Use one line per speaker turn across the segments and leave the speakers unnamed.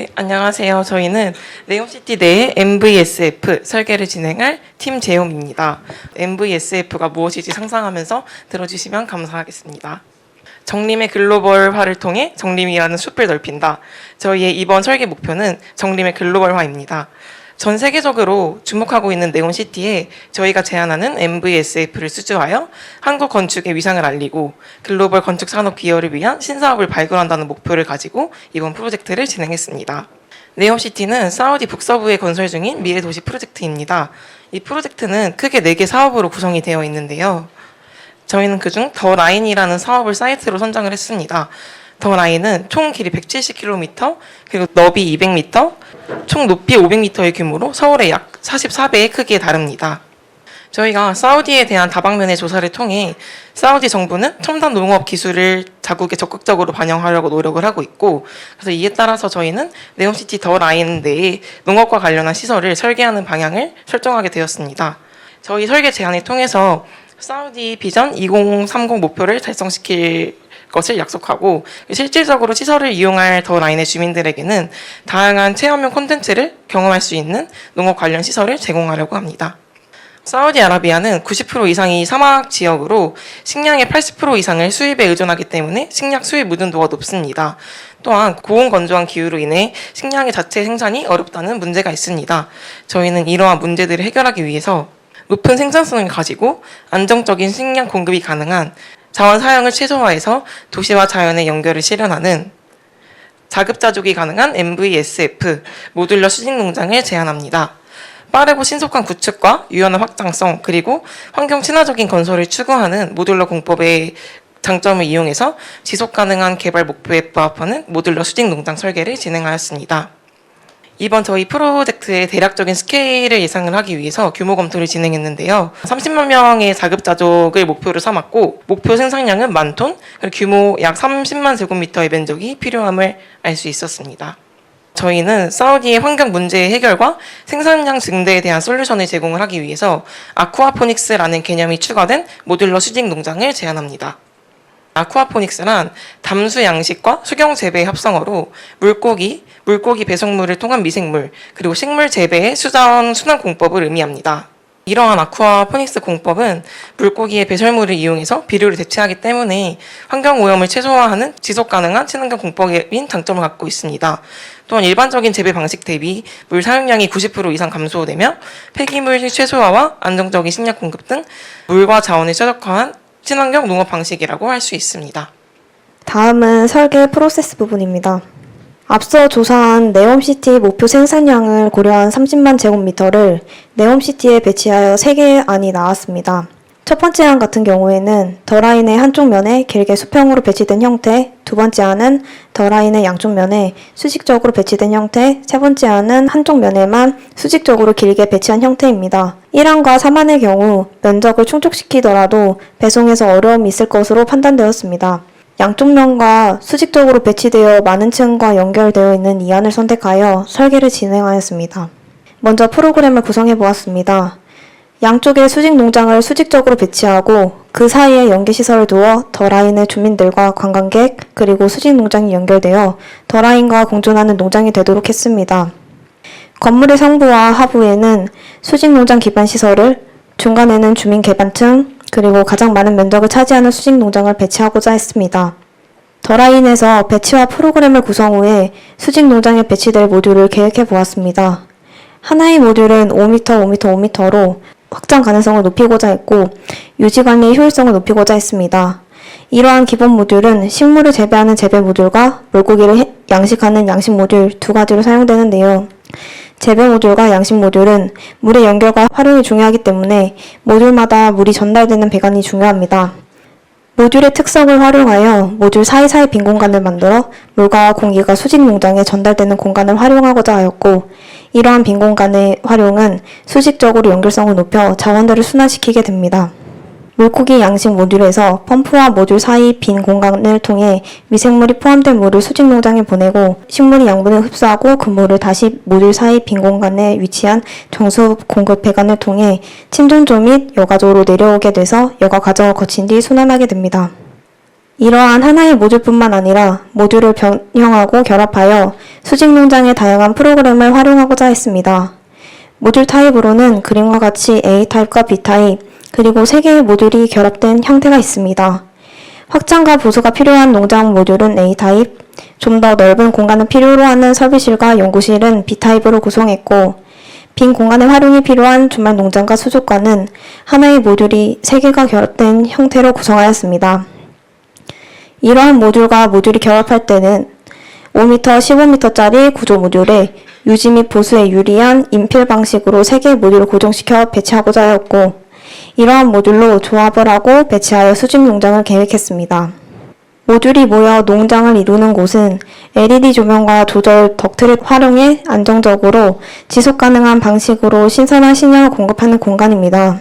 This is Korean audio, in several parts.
네, 안녕하세요. 저희는 네옴시티 내의 MVSF 설계를 진행할 팀 제용입니다. MVSF가 무엇인지 상상하면서 들어주시면 감사하겠습니다. 정림의 글로벌화를 통해 정림이라는 숲을 넓힌다. 저희의 이번 설계 목표는 정림의 글로벌화입니다. 전 세계적으로 주목하고 있는 네온시티에 저희가 제안하는 MVSF를 수주하여 한국 건축의 위상을 알리고 글로벌 건축 산업 기여를 위한 신사업을 발굴한다는 목표를 가지고 이번 프로젝트를 진행했습니다. 네옴시티는 사우디 북서부에 건설 중인 미래 도시 프로젝트입니다. 이 프로젝트는 크게 4개 사업으로 구성이 되어 있는데요. 저희는 그중 더 라인이라는 사업을 사이트로 선정을 했습니다. 더 라인은 총 길이 170km, 그리고 너비 200m, 총 높이 500m의 규모로 서울의 약 44배의 크기에 다릅니다. 저희가 사우디에 대한 다방면의 조사를 통해 사우디 정부는 첨단 농업 기술을 자국에 적극적으로 반영하려고 노력을 하고 있고 그래서 이에 따라서 저희는 네옴시티 더 라인 내에 농업과 관련한 시설을 설계하는 방향을 설정하게 되었습니다. 저희 설계 제안을 통해서 사우디 비전 2030 목표를 달성시킬 것을 약속하고 실질적으로 시설을 이용할 더 라인의 주민들에게는 다양한 체험형 콘텐츠를 경험할 수 있는 농업 관련 시설을 제공하려고 합니다. 사우디아라비아는 90% 이상이 사막 지역으로 식량의 80% 이상을 수입에 의존하기 때문에 식량 수입 의존도가 높습니다. 또한 고온 건조한 기후로 인해 식량의 자체 생산이 어렵다는 문제가 있습니다. 저희는 이러한 문제들을 해결하기 위해서 높은 생산성을 가지고 안정적인 식량 공급이 가능한 자원 사용을 최소화해서 도시와 자연의 연결을 실현하는 자급자족이 가능한 MVSF 모듈러 수직 농장을 제안합니다. 빠르고 신속한 구축과 유연한 확장성 그리고 환경 친화적인 건설을 추구하는 모듈러 공법의 장점을 이용해서 지속 가능한 개발 목표에 부합하는 모듈러 수직 농장 설계를 진행하였습니다. 이번 저희 프로젝트의 대략적인 스케일을 예상을 하기 위해서 규모 검토를 진행했는데요. 30만 명의 자급자족을 목표로 삼았고 목표 생산량은 만 톤, 그리고 규모 약 30만 제곱미터의 면적이 필요함을 알 수 있었습니다. 저희는 사우디의 환경 문제 해결과 생산량 증대에 대한 솔루션을 제공을 하기 위해서 아쿠아포닉스라는 개념이 추가된 모듈러 수직 농장을 제안합니다. 아쿠아포닉스란 담수 양식과 수경 재배의 합성어로 물고기, 물고기 배송물을 통한 미생물, 그리고 식물 재배의 수자원 순환 공법을 의미합니다. 이러한 아쿠아포닉스 공법은 물고기의 배설물을 이용해서 비료를 대체하기 때문에 환경 오염을 최소화하는 지속 가능한 친환경 공법인 장점을 갖고 있습니다. 또한 일반적인 재배 방식 대비 물 사용량이 90% 이상 감소되며 폐기물 최소화와 안정적인 식량 공급 등 물과 자원을 최적화한 친환경 농업 방식이라고 할 수 있습니다.
다음은 설계 프로세스 부분입니다. 앞서 조사한 네옴시티 목표 생산량을 고려한 30만 제곱미터를 네옴시티에 배치하여 3개의 안이 나왔습니다. 첫 번째 안 같은 경우에는 더 라인의 한쪽 면에 길게 수평으로 배치된 형태, 두 번째 안은 더 라인의 양쪽 면에 수직적으로 배치된 형태, 세 번째 안은 한쪽 면에만 수직적으로 길게 배치한 형태입니다. 1안과 3안의 경우 면적을 충족시키더라도 배송에서 어려움이 있을 것으로 판단되었습니다. 양쪽 면과 수직적으로 배치되어 많은 층과 연결되어 있는 이 안을 선택하여 설계를 진행하였습니다. 먼저 프로그램을 구성해 보았습니다. 양쪽에 수직 농장을 수직적으로 배치하고 그 사이에 연계 시설을 두어 더 라인의 주민들과 관광객 그리고 수직 농장이 연결되어 더 라인과 공존하는 농장이 되도록 했습니다. 건물의 상부와 하부에는 수직 농장 기반 시설을 중간에는 주민 개반층 그리고 가장 많은 면적을 차지하는 수직 농장을 배치하고자 했습니다. 더 라인에서 배치와 프로그램을 구성 후에 수직 농장에 배치될 모듈을 계획해 보았습니다. 하나의 모듈은 5m, 5m, 5m로 확장 가능성을 높이고자 했고 유지 관리의 효율성을 높이고자 했습니다. 이러한 기본 모듈은 식물을 재배하는 재배 모듈과 물고기를 해- 양식하는 양식 모듈 두 가지로 사용되는데요. 재배 모듈과 양식 모듈은 물의 연결과 활용이 중요하기 때문에 모듈마다 물이 전달되는 배관이 중요합니다. 모듈의 특성을 활용하여 모듈 사이사이 빈 공간을 만들어 물과 공기가 수직 농장에 전달되는 공간을 활용하고자 하였고 이러한 빈 공간의 활용은 수직적으로 연결성을 높여 자원들을 순환시키게 됩니다. 물고기 양식 모듈에서 펌프와 모듈 사이 빈 공간을 통해 미생물이 포함된 물을 수직 농장에 보내고 식물이 양분을 흡수하고 그 물을 다시 모듈 사이 빈 공간에 위치한 정수 공급 배관을 통해 침전조 및 여과조로 내려오게 돼서 여과 과정을 거친 뒤 순환하게 됩니다. 이러한 하나의 모듈뿐만 아니라 모듈을 변형하고 결합하여 수직 농장의 다양한 프로그램을 활용하고자 했습니다. 모듈 타입으로는 그림과 같이 A 타입과 B 타입, 그리고 세 개의 모듈이 결합된 형태가 있습니다. 확장과 보수가 필요한 농장 모듈은 A 타입, 좀 더 넓은 공간을 필요로 하는 설비실과 연구실은 B 타입으로 구성했고, 빈 공간의 활용이 필요한 주말 농장과 수족관은 하나의 모듈이 세 개가 결합된 형태로 구성하였습니다. 이러한 모듈과 모듈이 결합할 때는 5m, 15m짜리 구조 모듈에 유지 및 보수에 유리한 인필 방식으로 세 개의 모듈을 고정시켜 배치하고자 하였고, 이러한 모듈로 조합을 하고 배치하여 수직 농장을 계획했습니다. 모듈이 모여 농장을 이루는 곳은 LED 조명과 조절 덕트를 활용해 안정적으로 지속 가능한 방식으로 신선한 식량을 공급하는 공간입니다.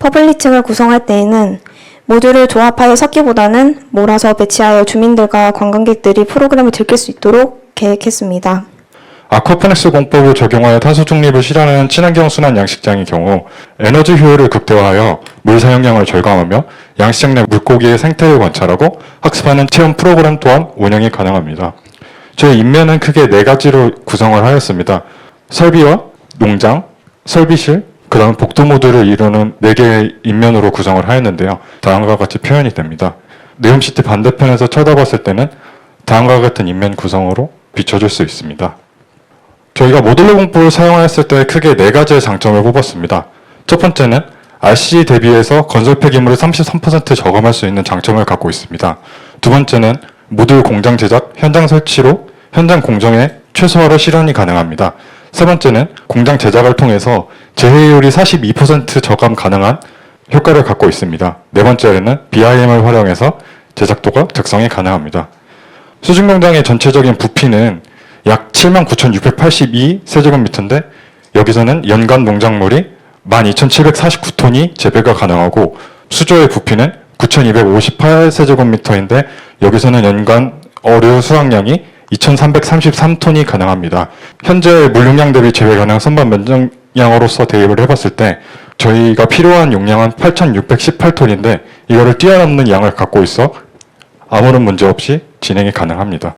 퍼블리층을 구성할 때에는 모듈을 조합하여 섞기보다는 몰아서 배치하여 주민들과 관광객들이 프로그램을 즐길 수 있도록 계획했습니다.
아쿠아포닉스 공법을 적용하여 탄소 중립을 실현하는 친환경 순환 양식장의 경우 에너지 효율을 극대화하여 물 사용량을 절감하며 양식장 내 물고기의 생태를 관찰하고 학습하는 체험 프로그램 또한 운영이 가능합니다. 저희 인면은 크게 네 가지로 구성을 하였습니다. 설비와 농장, 설비실, 그 다음 복도 모듈을 이루는 네 개의 인면으로 구성을 하였는데요. 다음과 같이 표현이 됩니다. 네옴시티 반대편에서 쳐다봤을 때는 다음과 같은 인면 구성으로 비춰줄 수 있습니다. 저희가 모듈러 공법을 사용하였을 때 크게 네 가지의 장점을 뽑았습니다. 첫 번째는 RCG 대비해서 건설 폐기물을 33% 저감할 수 있는 장점을 갖고 있습니다. 두 번째는 모듈 공장 제작, 현장 설치로 현장 공정의 최소화로 실현이 가능합니다. 세 번째는 공장 제작을 통해서 재해율이 42% 저감 가능한 효과를 갖고 있습니다. 네 번째는 BIM을 활용해서 제작도가 적성이 가능합니다. 수직 농장의 전체적인 부피는 약 79,682 세제곱미터인데 여기서는 연간 농작물이 12,749톤이 재배가 가능하고 수조의 부피는 9,258 세제곱미터인데 여기서는 연간 어류 수확량이 2,333톤이 가능합니다. 현재 물용량 대비 재배 가능 선반 면적량으로서 대입을 해봤을 때 저희가 필요한 용량은 8,618톤인데 이거를 뛰어넘는 양을 갖고 있어 아무런 문제 없이 진행이 가능합니다.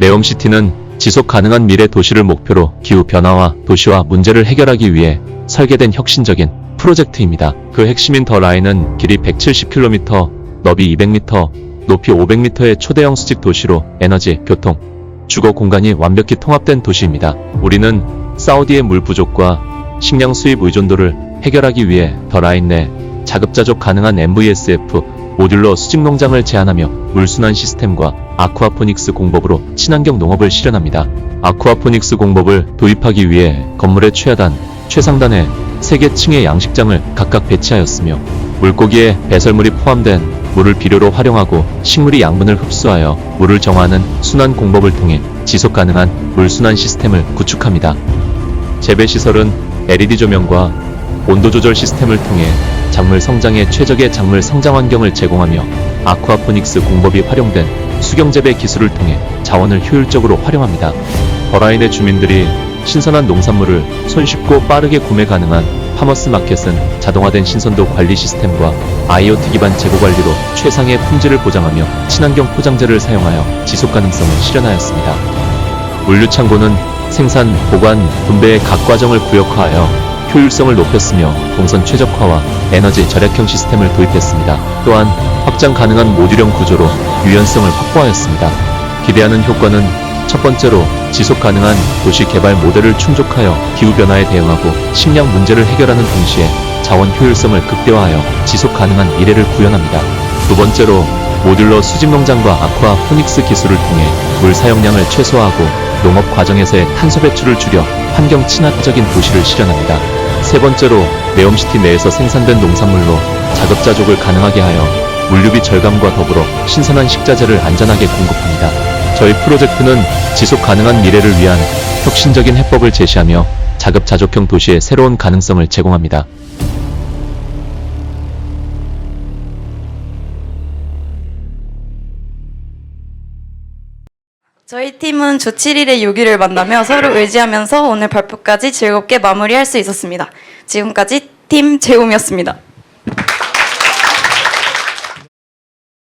네옴시티는 지속 가능한 미래 도시를 목표로 기후 변화와 도시화 문제를 해결하기 위해 설계된 혁신적인 프로젝트입니다. 그 핵심인 더 라인은 길이 170km, 너비 200m, 높이 500m의 초대형 수직 도시로 에너지, 교통, 주거 공간이 완벽히 통합된 도시입니다. 우리는 사우디의 물 부족과 식량 수입 의존도를 해결하기 위해 더 라인 내 자급자족 가능한 MVSF 모듈러 수직 농장을 제한하며 물순환 시스템과 아쿠아포닉스 공법으로 친환경 농업을 실현합니다. 아쿠아포닉스 공법을 도입하기 위해 건물의 최하단, 최상단에 3개 층의 양식장을 각각 배치하였으며 물고기에 배설물이 포함된 물을 비료로 활용하고 식물이 양분을 흡수하여 물을 정화하는 순환 공법을 통해 지속 가능한 물순환 시스템을 구축합니다. 재배 시설은 LED 조명과 온도 조절 시스템을 통해 작물 성장에 최적의 작물 성장 환경을 제공하며 아쿠아포닉스 공법이 활용된 수경 재배 기술을 통해 자원을 효율적으로 활용합니다. 버라인의 주민들이 신선한 농산물을 손쉽고 빠르게 구매 가능한 파머스 마켓은 자동화된 신선도 관리 시스템과 IoT 기반 재고 관리로 최상의 품질을 보장하며 친환경 포장재를 사용하여 지속 가능성을 실현하였습니다. 물류 창고는 생산, 보관, 분배의 각 과정을 구역화하여 효율성을 높였으며 동선 최적화와 에너지 절약형 시스템을 도입했습니다. 또한 확장 가능한 모듈형 구조로 유연성을 확보하였습니다. 기대하는 효과는 첫 번째로 지속 가능한 도시 개발 모델을 충족하여 기후 변화에 대응하고 식량 문제를 해결하는 동시에 자원 효율성을 극대화하여 지속 가능한 미래를 구현합니다. 두 번째로 모듈러 수직 농장과 아쿠아 포닉스 기술을 통해 물 사용량을 최소화하고 농업 과정에서의 탄소 배출을 줄여 환경 친화적인 도시를 실현합니다. 세 번째로 네옴시티 내에서 생산된 농산물로 자급자족을 가능하게 하여 물류비 절감과 더불어 신선한 식자재를 안전하게 공급합니다. 저희 프로젝트는 지속 가능한 미래를 위한 혁신적인 해법을 제시하며 자급자족형 도시의 새로운 가능성을 제공합니다.
저희 팀은 주 7일의 6일을 만나며 서로 의지하면서 오늘 발표까지 즐겁게 마무리할 수 있었습니다. 지금까지 팀 재움이었습니다.